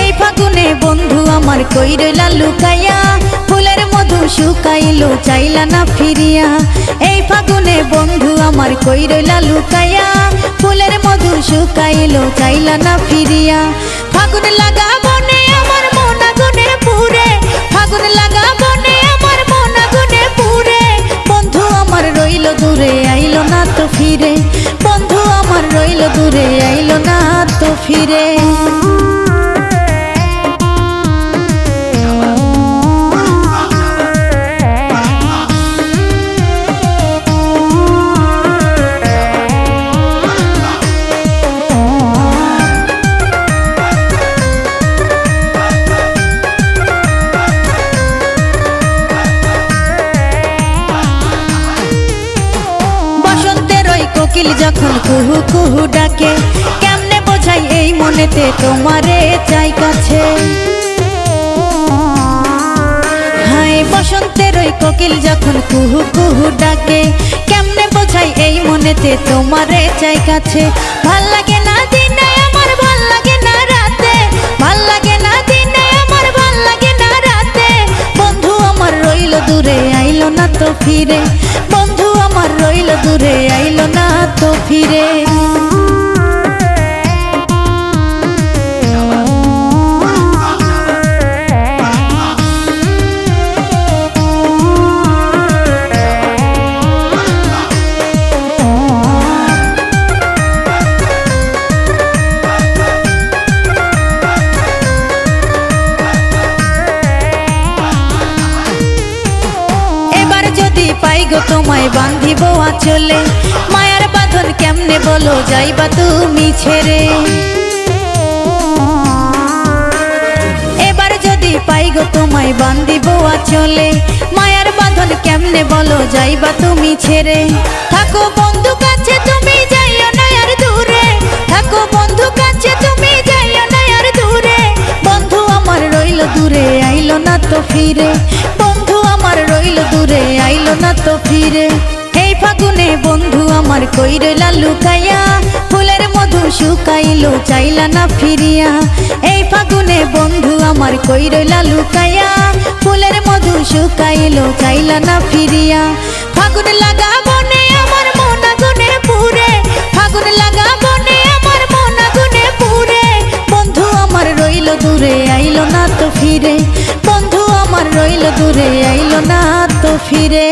এই ফাগুনে বন্ধু ফুলের মধু শুকাইলো, চাইলা না ফিরিয়া। এই ফাগুনে বন্ধু মধু শুকাইলো, চাইলা না ফাগুন লাগা আমার মন আগুনে পুরে, ফাগুন আমার মন আগুনে পুরে। বন্ধু, আমার রইল দূরে, আইলো না তো ফিরে। কোকিল যখন কুহু কুহু ডাকে, কেমনে বোঝাই এই মনেতে তোমারে চাই কাছে? বসন্তের ওই কোকিল যখন কুহু কুহু ডাকে, কেমনে বোঝাই এই মনেতে তোমারে চাই কাছে? ভালো লাগে না দিনে, আমার ভালো লাগে না রাতে। ভালো লাগে না দিনে, আমার ভালো লাগে না রাতে। বন্ধু আমার রইল দূরে, আইলো না তো ফিরে। বন্ধু আমার রইল দূরে তো ফিরে। পাই গো তোমায় বান্ধিব আচলে মায়ার বাঁধন কেমনে বলো যাইবা তুমি ছেড়ে? এবার যদি পাই গো তোমায় বান্ধিব আচলে, মায়ার বাঁধন কেমনে বলো যাইবা তুমি ছেড়ে? থাকো বন্ধু কাছে তুমি যাইও না আর দূরে, থাকো বন্ধু কাছে তুমি যাইও না আর দূরে। বন্ধু আমার রইল দূরে, আইলো না তো ফিরে। বন্ধু আমার রইল দূরে, আইলো না তো ফিরে। ফাগুনে বন্ধু আমার কই রইলা লুকাইয়া, ফুলের মধু শুকাইলো, চাইলা না ফিরিয়া। এই ফাগুনে বন্ধু আমার কই রইলা লুকাইয়া, ফুলের মধু শুকাইলো, চাইলা না ফিরিয়া। ফাগুন লাগা বনে আমার মন আগুনে পুরে, ফাগুন লাগা বনে আমার মন আগুনে পুরে। বন্ধু আমার রইল দূরে, আইলো না তো ফিরে। বন্ধু আমার রইল দূরে, আইলো না তো ফিরে।